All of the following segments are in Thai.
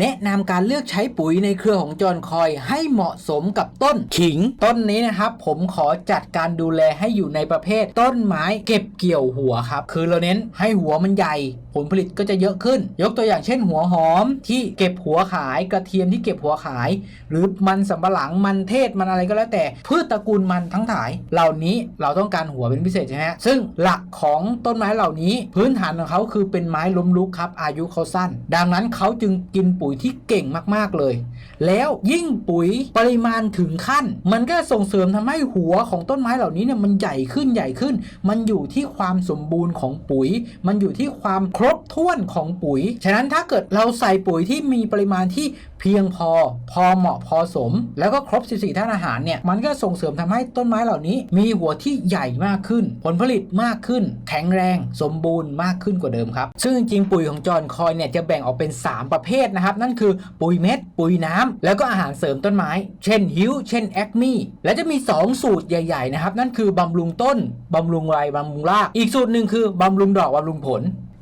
แนะนำการเลือกใช้ปุ๋ยในเครือของจอนคอยให้เหมาะสมกับต้นขิง ต้นนี้นะครับ ผมขอจัดการดูแลให้อยู่ในประเภท ต้นไม้เก็บเกี่ยวหัวครับ คือเราเน้นให้หัวมันใหญ่ ผลผลิตก็จะเยอะขึ้น ยกตัวอย่างเช่น หัวหอมที่เก็บหัวขายกระเทียมที่เก็บหัวขาย หรือมันสำปะหลังมันเทศมันอะไรก็แล้วแต่พืชตระกูลมันทั้งหลาย เหล่านี้เราต้องการหัวเป็นพิเศษใช่ไหมซึ่งหลักของต้นไม้เหล่านี้ พื้นฐานของเขาคือเป็นไม้ล้มลุกครับอายุเขาสั้น ดังนั้นเขาจึงกินปุ๋ยุ๋ยที่เก่งมากๆเลย แล้วยิ่งปุ๋ยปริมาณถึงขั้น มันก็ส่งเสริมทำให้หัวของต้นไม้เหล่านี้เนี่ยมันใหญ่ขึ้นใหญ่ขึ้น มันอยู่ที่ความสมบูรณ์ของปุ๋ย มันอยู่ที่ความครบถ้วนของปุ๋ย ฉะนั้นถ้าเกิดเราใส่ปุ๋ยที่มีปริมาณที่ พียงพอ พอเหมาะพอสม แล้วก็ครบ 14 ธาตุอาหารเนี่ย มันก็ส่งเสริมทำให้ต้นไม้เหล่านี้ มีหัวที่ใหญ่มากขึ้น ผลผลิตมากขึ้น แข็งแรง สมบูรณ์มากขึ้นกว่าเดิมครับ ซึ่งจริงๆปุ๋ยของจอห์นคอยเนี่ยจะแบ่งออกเป็น 3 ประเภทนะครับ นั่นคือปุ๋ยเม็ด ปุ๋ยน้ำแล้วก็อาหารเสริมต้นไม้ เช่นฮิวเช่นแอคมี่และจะมี 2 สูตรใหญ่ ๆ นะครับ นั่นคือบำรุงต้นบำรุงใบบำรุงราก อีกสูตรหนึ่งคือบำรุงดอกบำรุงผล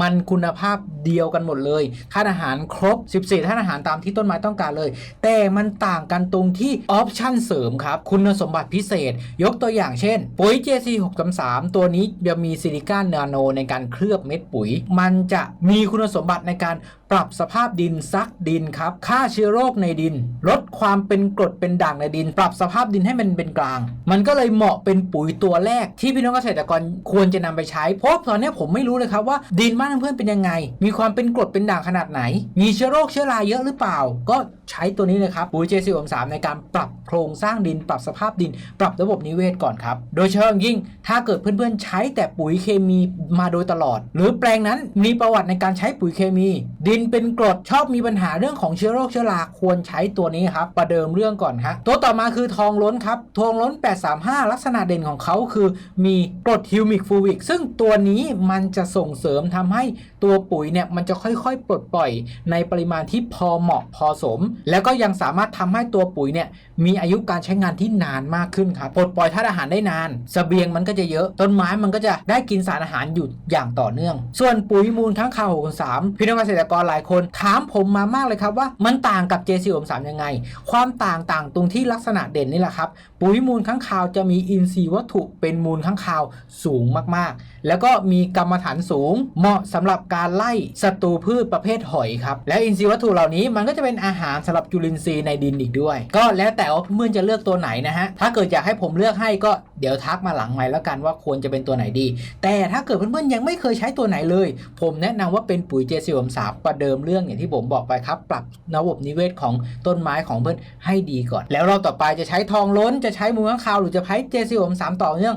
มันคุณภาพเดียวกันหมดเลยธาตุอาหารครบ 14ธาตุอาหารตามที่ต้นไม้ต้องการเลย แต่มันต่างกันตรงที่ออปชั่นเสริมครับ คุณสมบัติพิเศษ ยกตัวอย่างเช่น ปุ๋ย JC 633ตัวนี้จะมีซิลิก้านาโนในการเคลือบเม็ดปุ๋ย มันจะมีคุณสมบัติในการปรับสภาพดินซักดินครับฆ่าเชื้อโรคในดิน ลดความเป็นกรดเป็นด่างในดิน ปรับสภาพดินให้มันเป็นกลาง มันก็เลยเหมาะเป็นปุ๋ยตัวแรกที่พี่น้องเกษตรกรควรจะนำไปใช้เพราะตอนนี้ผมไม่รู้เลยครับว่าดินบ้านเพื่อนเป็นยังไง มีความเป็นกรดเป็นด่างขนาดไหน มีเชื้อโรคเชื้อราเยอะหรือเปล่า ก็ใช้ตัวนี้เลยครับปุ๋ย JC 3ในการปรับโครงสร้างดิน ปรับสภาพดิน ปรับระบบนิเวศก่อนครับ โดยเฉพาะอย่างยิ่ง ถ้าเกิดเพื่อนๆใช้แต่ปุ๋ยเคมีมาโดยตลอด หรือแปลงนั้นมีประวัติในการใช้ปุ๋ยเคมี ดินเป็นกรดชอบมีปัญหาเรื่องของเชื้อโรคเชื้อราควรใช้ตัวนี้ครับประเดิมเรื่องก่อนครับตัวต่อมาคือทองล้นครับทองล้น 835 ลักษณะเด่นของเขาคือ มีกรดฮิวมิกฟูวิกซึ่งตัวนี้มันจะส่งเสริมทำให้ ตัวปุ๋ยเนี่ยมันจะค่อยๆ ปลดปล่อยในปริมาณที่พอเหมาะพอสม แล้วก็ยังสามารถทำให้ตัวปุ๋ยเนี่ยมีอายุการใช้งานที่นานมากขึ้นครับปลดปล่อยธาตุอาหารได้นานสเสบียงมันก็จะเยอะต้นไม้มันก็จะได้กินสารอาหารอยู่อย่างต่อเนื่อง ส่วนปุ๋ยมูลค้างคาว63พี่น้องเกษตรกรหลายคนถามผมมามากเลยครับว่ามันต่างกับ JC 63ยังไง ความต่างต่างตรงที่ลักษณะเด่นนี่แหละครับปุ๋ยมูลค้างคาวจะมีอินทรีย์วัตถุเป็นมูลค้างคาวสูงมากๆ แล้วก็มีกรรมฐานสูงเหมาะสำหรับการไล่ศัตรูพืชประเภทหอยครับ และอินทรีย์วัตถุเหล่านี้มันก็จะเป็นอาหารสำหรับจุลินทรีย์ในดินอีกด้วย ก็แล้วแต่ว่าเพื่อนจะเลือกตัวไหนนะฮะ ถ้าเกิดอยากให้ผมเลือกให้ก็เดี๋ยวทักมาหลังไมค์แล้วกันว่าควรจะเป็นตัวไหนดี แต่ถ้าเกิดเพื่อนๆยังไม่เคยใช้ตัวไหนเลย ผมแนะนำว่าเป็นปุ๋ยเจสิวมสามประเดิมเรื่องอย่างที่ผมบอกไปครับ ปรับระบบนิเวศของต้นไม้ของเพื่อนให้ดีก่อน แล้วเราต่อไปจะใช้ทองล้นจะใช้มูลค้างคาวหรือจะใช้เจสิวมสามต่อเนื่อง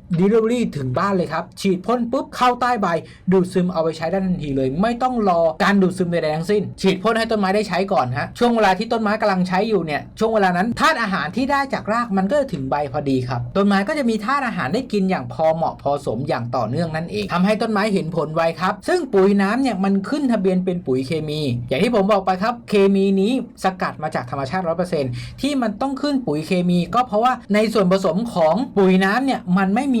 Delivery ถึงบ้านเลยครับ ฉีดพ่นปุ๊บเข้าใต้ใบ ดูดซึมเอาไปใช้ได้ทันทีเลย ไม่ต้องรอการดูดซึมใดๆทั้งสิ้น ฉีดพ่นให้ต้นไม้ได้ใช้ก่อนฮะช่วงเวลาที่ต้นไม้กำลังใช้อยู่เนี่ยช่วงเวลานั้นธาตุอาหารที่ได้จากรากมันก็จะถึงใบพอดีครับต้นไม้ก็จะมีธาตุอาหารได้กินอย่างพอเหมาะพอสมอย่างต่อเนื่องนั่นเองทำให้ต้นไม้เห็นผลไวครับซึ่งปุ๋ยน้ำเนี่ยมันขึ้นทะเบียนเป็นปุ๋ยเคมี อย่างที่ผมบอกไปครับเคมีนี้สกัดมาจากธรรมชาติ 100%ที่มันต้องขึ้นปุ๋ยเคมี ก็เพราะว่าในส่วนผสมของปุ๋ยน้ำเนี่ยมันไม่มี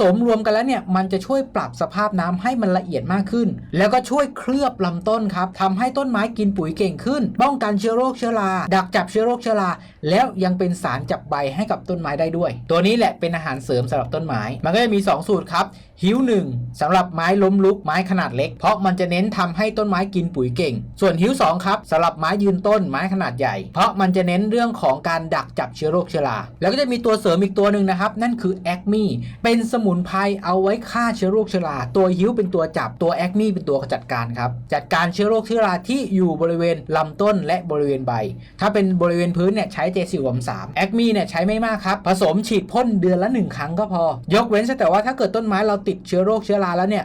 สมรวมกันแล้วเนี่ยมันจะช่วยปรับสภาพน้ำให้มันละเอียดมากขึ้น แล้วก็ช่วยเคลือบลำต้นครับทำให้ต้นไม้กินปุ๋ยเก่งขึ้น ป้องกันเชื้อโรคเชื้อราดักจับเชื้อโรคเชื้อรา แล้วยังเป็นสารจับใบให้กับต้นไม้ได้ด้วย ตัวนี้แหละเป็นอาหารเสริมสำหรับต้นไม้ มันก็จะมี 2 สูตรครับหิวหนึ่งสำหรับไม้ล้มลุกไม้ขนาดเล็ก เพราะมันจะเน้นทำให้ต้นไม้กินปุ๋ยเก่ง ส่วนหิวสองครับสำหรับไม้ยืนต้นไม้ขนาดใหญ่ เพราะมันจะเน้นเรื่องของการดักจับเชื้อโรคเชื้อราแล้วก็จะมีตัวเสริมอีกตัวหนึ่งนะครับ นั่นคือแอคมี่เป็นสมุนไพรเอาไว้ฆ่าเชื้อโรคเชื้อราตัวหิวเป็นตัวจับตัวแอคมี่เป็นตัวจัดการครับจัดการเชื้อโรคเชื้อราที่อยู่บริเวณลำต้นและบริเวณใบ ถ้าเป็นบริเวณพื้นเนี่ยใช้เจสิวมสามแอคมีเนี่ยใช้ไม่มากครับ ผสมฉีดพ่นเดือนละหนึ่งครั้งก็พอ ยกเว้นแต่ว่าถ้าเกิดต้นไม้เราติดเชื้อโรคเชื้อราแล้วเนี่ย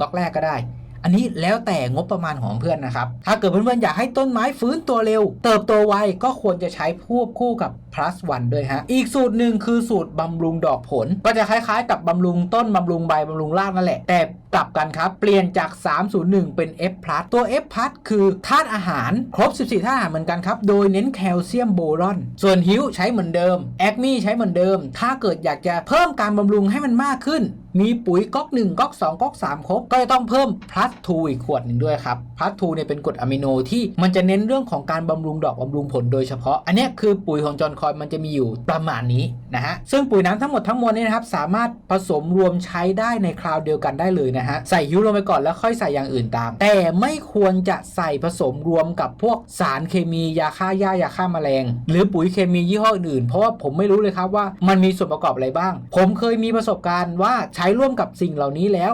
ก๊อกแรกก็ได้ อันนี้แล้วแต่งบประมาณของเพื่อนนะครับ ถ้าเกิดเพื่อนๆอยากให้ต้นไม้ฟื้นตัวเร็ว เติบโตไวก็ควรจะใช้ควบคู่กับ plus one ด้วยฮะ อีกสูตรหนึ่งคือสูตรบำรุงดอกผล ก็จะคล้ายๆ กับบำรุงต้นบำรุงใบบำรุงรากนั่นแหละ แต่ กลับกันครับ เปลี่ยนจาก 301 เป็น F plus ตัว F plus คือธาตุอาหารครบ 14ธาตุอาหารเหมือนกันครับ โดยเน้นแคลเซียมโบรอน ส่วนฮิวใช้เหมือนเดิมแอคมี่ใช้เหมือนเดิม ถ้าเกิดอยากจะเพิ่มการบำรุงให้มันมากขึ้น มีปุ๋ยก๊อก 1ก๊อก 2ก๊อก 3 ครบ ก็จะต้องเพิ่ม plus 2อีกขวดหนึ่งด้วยครับ plus 2เนี่ยเป็นกรดอะมิโนที่มันจะเน้นเรื่องของการบำรุงดอกบำรุงผลโดยเฉพาะ อันนี้คือปุ๋ยของจอนคอยมันจะมีอยู่ประมาณนี้นะฮะซึ่งปุ๋ยน้ำทั้งหมดทั้งมวลนี้นะครับสามารถผสมรวมใช้ได้ในคราวเดียวกันได้เลยนะฮะใส่ฮิวลงไปก่อนแล้วค่อยใส่อย่างอื่นตาม แต่ไม่ควรจะใส่ผสมรวมกับพวกสารเคมียาฆ่าหญ้ายาฆ่าแมลง หรือปุ๋ยเคมียี่ห้ออื่นๆ เพราะว่าผมไม่รู้เลยครับว่ามันมีส่วนประกอบอะไรบ้าง ผมเคยมีประสบการณ์ว่าใช้ร่วมกับสิ่งเหล่านี้แล้ว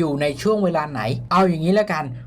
อยู่ในช่วงเวลาไหน เอาอย่างนี้แล้วกัน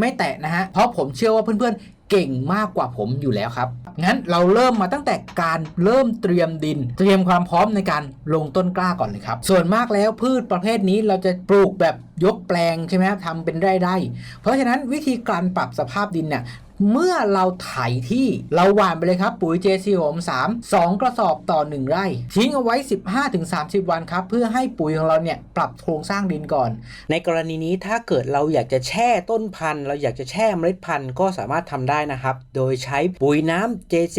ไม่แตะนะฮะ เพราะผมเชื่อว่าเพื่อนๆ เก่งมากกว่าผมอยู่แล้วครับ งั้นเราเริ่มมาตั้งแต่การเริ่มเตรียมดิน เตรียมความพร้อมในการลงต้นกล้าก่อนเลยครับ ส่วนมากแล้วพืชประเภทนี้เราจะปลูกแบบยกแปลงใช่ไหมครับทำเป็นไร่ๆเพราะฉะนั้นวิธีการปรับสภาพดินเนี่ย เมื่อเราไถที่เราหว่านไปเลยครับ ปุ๋ย JC หม3 2 กระสอบต่อ 1 ไร่ ทิ้งเอาไว้ 15-30 วันครับ เพื่อให้ปุ๋ยของเราเนี่ยปรับโครงสร้างดินก่อน ในกรณีนี้ถ้าเกิดเราอยากจะแช่ต้นพันธุ์ เราอยากจะแช่เมล็ดพันธุ์ก็สามารถทำได้นะครับ โดยใช้ปุ๋ยน้ำ JC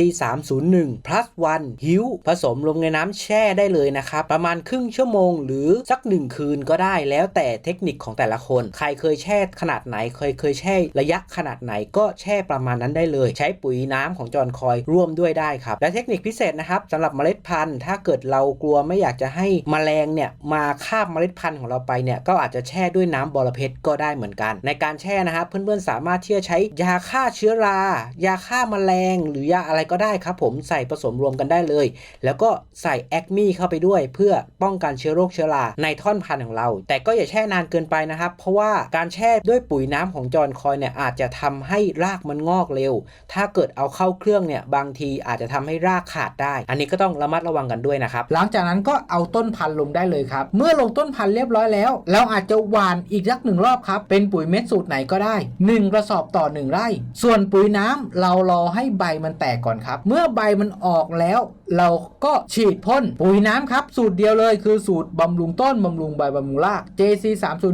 301 plus 1หิวผสมลงในน้ำแช่ได้เลยนะครับ ประมาณครึ่งชั่วโมง หรือสักหนึ่งคืนก็ได้แล้วแต่เทคนิคของแต่ละคน ใครเคยแช่ขนาดไหนเคยเคยแช่ระยะขนาดไหนก็แช่ประมาณนั้นได้เลย ใช้ปุ๋ยน้ำของจอนคอยร่วมด้วยได้ครับ และเทคนิคพิเศษนะครับสำหรับเมล็ดพันธุ์ ถ้าเกิดเรากลัวไม่อยากจะให้แมลงเนี่ยมาคาบเมล็ดพันธุ์ของเราไปเนี่ยก็อาจจะแช่ด้วยน้ำบอระเพ็ดก็ได้เหมือนกัน ในการแช่นะครับเพื่อนๆสามารถที่จะใช้ยาฆ่าเชื้อรา ยาฆ่าแมลง หรือยาอะไรก็ได้ครับผมใส่ผสมรวมกันได้เลย แล้วก็ใส่แอคมีเข้าไปด้วย เพื่อป้องกันเชื้อโรคเชื้อราในท่อนพันธุ์ของเรา แต่ก็อย่าแช่นานเกินไปนะครับ เพราะว่าการแช่ด้วยปุ๋ยน้ำของจอนคอยเนี่ยอาจจะทำให้รากมันงอกเร็ว ถ้าเกิดเอาเข้าเครื่องเนี่ยบางทีอาจจะทำให้รากขาดได้ อันนี้ก็ต้องระมัดระวังกันด้วยนะครับ หลังจากนั้นก็เอาต้นพันธุ์ลงได้เลยครับ เมื่อลงต้นพันธุ์เรียบร้อยแล้ว เราอาจจะหว่านอีกสักหนึ่งรอบครับ เป็นปุ๋ยเม็ดสูตรไหนก็ได้ 1 กระสอบต่อ 1 ไร่ ส่วนปุ๋ยน้ำเรารอให้ใบมันแตกก่อนครับ เมื่อใบมันออกแล้ว เราก็ฉีดพ่นปุ๋ยน้ำครับ สูตรเดียวเลยคือสูตรบำรุงต้นบำรุงใบบำรุงราก JC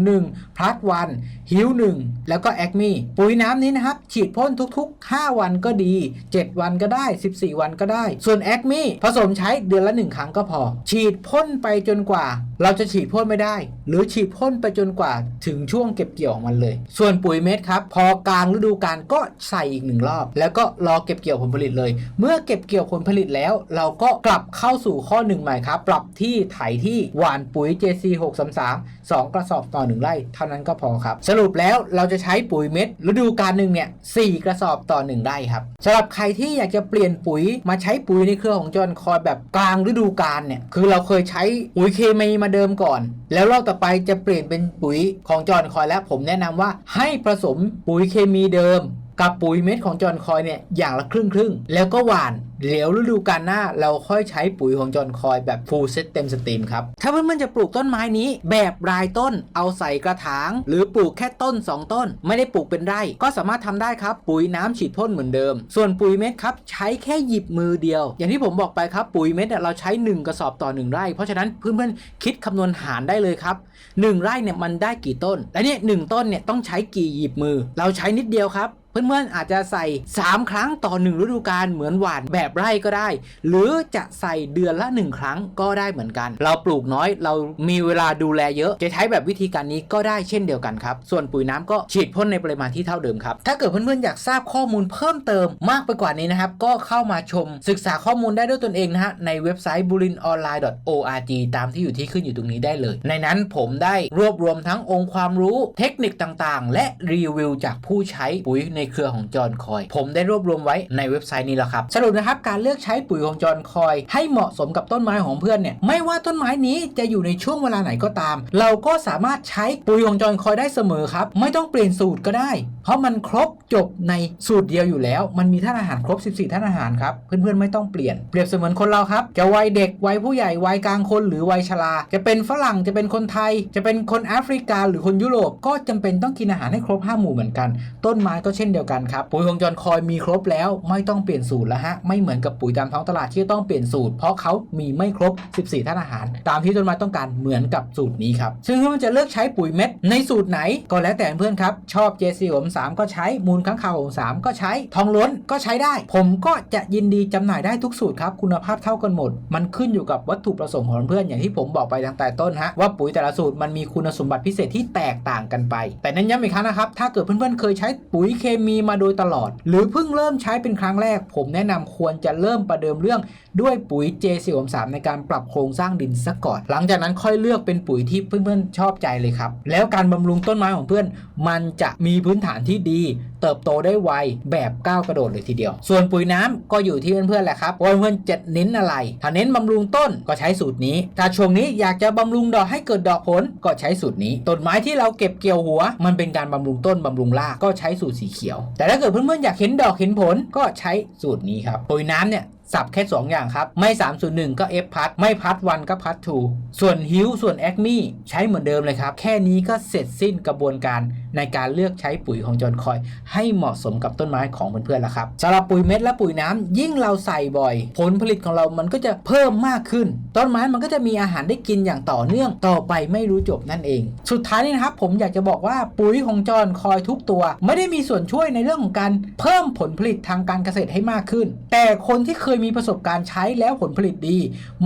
301 plus 1ฮิว1แล้วก็แอคมีปุ๋ยน้ำนี้นะครับ ฉีดพ่นทุกๆ 5 วันก็ดี 7 วันก็ได้ 14 วันก็ได้ ส่วนแอคมีผสมใช้เดือนละ 1 ครั้งก็พอ ฉีดพ่นไปจนกว่า เราจะฉีดพ่นไม่ได้ หรือฉีดพ่นไปจนกว่าถึงช่วงเก็บเกี่ยวของมันเลย ส่วนปุ๋ยเม็ดครับ พอกลางฤดูกาลก็ใส่อีกหนึ่งรอบ แล้วก็รอเก็บเกี่ยวผลผลิตเลย เมื่อเก็บเกี่ยวผลผลิตแล้ว เราก็กลับเข้าสู่ข้อหนึ่งใหม่ครับ ปรับที่ไถที่หวานปุ๋ย JC 633 2 กระสอบต่อ 1 ไร่ เท่านั้นก็พอครับ สรุปแล้วเราจะใช้ปุ๋ยเม็ดฤดูกาลหนึ่งเนี่ย4กระสอบต่อ 1 ไร่ครับสำหรับใครที่อยากจะเปลี่ยนปุ๋ยมาใช้ปุ๋ยในเครือของจอห์นคอยแบบกลางฤดูกาลเนี่ยคือเราเคยใช้ปุ๋ยเคมีมาเดิมก่อน แล้วรอบต่อไปจะเปลี่ยนเป็นปุ๋ยของจอห์นคอยและผมแนะนำว่าให้ผสมปุ๋ยเคมีเดิม กับปุ๋ยเม็ดของจอห์นคอยเนี่ยอย่างละครึ่งครึ่งแล้วก็หว่านเดี๋ยวฤดูกาลหน้าเราค่อยใช้ปุ๋ยของจอห์นคอยแบบฟูลเซตเต็มสตรีมครับ ถ้าเพื่อนๆจะปลูกต้นไม้นี้ แบบรายต้นเอาใส่กระถาง หรือปลูกแค่ต้น 2 ต้น ไม่ได้ปลูกเป็นไร่ ก็สามารถทำได้ครับ ปุ๋ยน้ำฉีดพ่นเหมือนเดิม ส่วนปุ๋ยเม็ดครับใช้แค่หยิบมือเดียว อย่างที่ผมบอกไปครับปุ๋ยเม็ดเราใช้ 1 กระสอบต่อ 1 ไร่ เพราะฉะนั้นเพื่อนๆคิดคำนวณหารได้เลยครับ1ไร่เนี่ยมันได้กี่ต้น และเนี่ยหนึ่งต้นเนี่ยต้องใช้กี่หยิบมือ เราใช้นิดเดียวครับ เพื่อนๆอาจจะใส่ 3 ครั้งต่อ 1 ฤดูกาลเหมือนหวานแบบไร่ก็ได้ หรือจะใส่เดือนละ 1 ครั้งก็ได้เหมือนกัน เราปลูกน้อยเรามีเวลาดูแลเยอะ จะใช้แบบวิธีการนี้ก็ได้เช่นเดียวกันครับ ส่วนปุ๋ยน้ำก็ฉีดพ่นในปริมาณที่เท่าเดิมครับ ถ้าเกิดเพื่อนๆอยากทราบข้อมูลเพิ่มเติมมากไปกว่านี้นะครับ ก็เข้ามาชมศึกษาข้อมูลได้ด้วยตนเองนะฮะในเว็บไซต์ bulinonline.org ตามที่อยู่ที่ขึ้นอยู่ตรงนี้ได้เลย ในนั้นผมได้รวบรวมทั้งองค์ความรู้เทคนิคต่างๆ และรีวิวจากผู้ใช้ปุ๋ยในเครือของจอห์นคอย ผมได้รวบรวมไว้ในเว็บไซต์นี้แล้วครับ สรุปนะครับการเลือกใช้ปุ๋ยของจอห์นคอย ให้เหมาะสมกับต้นไม้ของเพื่อนเนี่ยไม่ว่าต้นไม้นี้จะอยู่ในช่วงเวลาไหนก็ตาม เราก็สามารถใช้ปุ๋ยของจอห์นคอยได้เสมอครับไม่ต้องเปลี่ยนสูตรก็ได้ เพราะมันครบจบในสูตรเดียวอยู่แล้ว มันมีท่านอาหารครบ 14ท่านอาหารครับเพื่อนๆไม่ต้องเปลี่ยนเปรียบเสมือนคนเราครับจะวัยเด็กวัยผู้ใหญ่วัยกลางคนหรือวัยชราจะเป็นฝรั่งจะเป็นคนไทย จะเป็นคนแอฟริกาหรือคนยุโรปก็จำเป็นต้องกินอาหารให้ครบ5หมู่เหมือนกัน ต้นไม้ก็เช่นเดียวกันครับปุ๋ยของจอห์นคอยมีครบแล้วไม่ต้องเปลี่ยนสูตรแล้วฮะไม่เหมือนกับปุ๋ยตามท้องตลาดที่ต้องเปลี่ยนสูตร เพราะเขามีไม่ครบ 14ท่านอาหาร ตามที่ต้นไม้ต้องการเหมือนกับสูตรนี้ครับซึ่งเพื่อนจะเลือกใช้ปุ๋ยเม็ดในสูตรไหนก็แล้วแต่เพื่อนครับชอบ JC ผม3ก็ใช้มูลค้างคาวผม3ก็ใช้ทองล้นก็ใช้ได้ ผมก็จะยินดีจำหน่ายได้ทุกสูตรครับคุณภาพเท่ากันหมด มันขึ้นอยู่กับวัตถุประสงค์ของเพื่อนอย่างที่ผมบอกไปตั้งแต่ต้นฮะว่าปุ๋ยแต่ละสูตรมันมีคุณสมบัติพิเศษที่แตกต่างกันไป แต่นั้นย้ำอีกครั้งนะครับถ้าเกิดเพื่อนๆเคยใช้ปุ๋ยเคมมีมาโดยตลอด หรือเพิ่งเริ่มใช้เป็นครั้งแรก ผมแนะนำควรจะเริ่มประเดิมเรื่องด้วยปุ๋ย J403 ในการปรับโครงสร้างดินซะก่อน หลังจากนั้นค่อยเลือกเป็นปุ๋ยที่เพื่อนๆชอบใจเลยครับ แล้วการบำรุงต้นไม้ของเพื่อน มันจะมีพื้นฐานที่ดี เติบโตได้ไวแบบก้าวกระโดดเลยทีเดียว ส่วนปุ๋ยน้ำก็อยู่ที่เพื่อนๆแหละครับว่าเพื่อนจะเน้นอะไร ถ้าเน้นบำรุงต้นก็ใช้สูตรนี้ ถ้าช่วงนี้อยากจะบำรุงดอกให้เกิดดอกผลก็ใช้สูตรนี้ต้นไม้ที่เราเก็บเกี่ยวหัว มันเป็นการบำรุงต้นบำรุงรากก็ใช้สูตรสีเขียว แต่ถ้าเกิดเพื่อนๆอยากเห็นดอกเห็นผลก็ใช้สูตรนี้ครับปุ๋ยน้ำเนี่ย สับแค่ 2 อย่างครับ ไม่ 301 ก็ F พัดไม่พัดวันก็พัดทูส่วนฮิวส่วนแอคมี่ใช้เหมือนเดิมเลยครับ แค่นี้ก็เสร็จสิ้นกระบวนการในการเลือกใช้ปุ๋ยของจอนคอย ให้เหมาะสมกับต้นไม้ของเพื่อนๆแล้วครับสำหรับปุ๋ยเม็ดและปุ๋ยน้ำยิ่งเราใส่บ่อย ผลผลิตของเรามันก็จะเพิ่มมากขึ้น ต้นไม้มันก็จะมีอาหารได้กินอย่างต่อเนื่องต่อไปไม่รู้จบนั่นเอง สุดท้ายนี่นะครับผมอยากจะบอกว่าปุ๋ยของจอห์นคอยทุกตัว ไม่ได้มีส่วนช่วยในเรื่องของการเพิ่มผลผลิตทางการเกษตรให้มากขึ้น แต่คนที่เคยมีประสบการณ์ใช้แล้วผลผลิตดี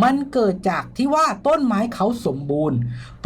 มันเกิดจากที่ว่าต้นไม้เขาสมบูรณ์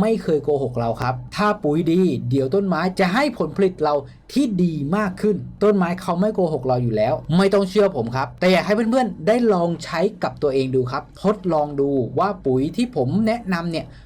ไม่เคยโกหกเราครับ ถ้าปุ๋ยดี เดี๋ยวต้นไม้จะให้ผลผลิตเราที่ดีมากขึ้น ต้นไม้เขาไม่โกหกเราอยู่แล้ว ไม่ต้องเชื่อผมครับ แต่อยากให้เพื่อนๆได้ลองใช้กับตัวเองดูครับ ทดลองดูว่าปุ๋ยที่ผมแนะนำเนี่ย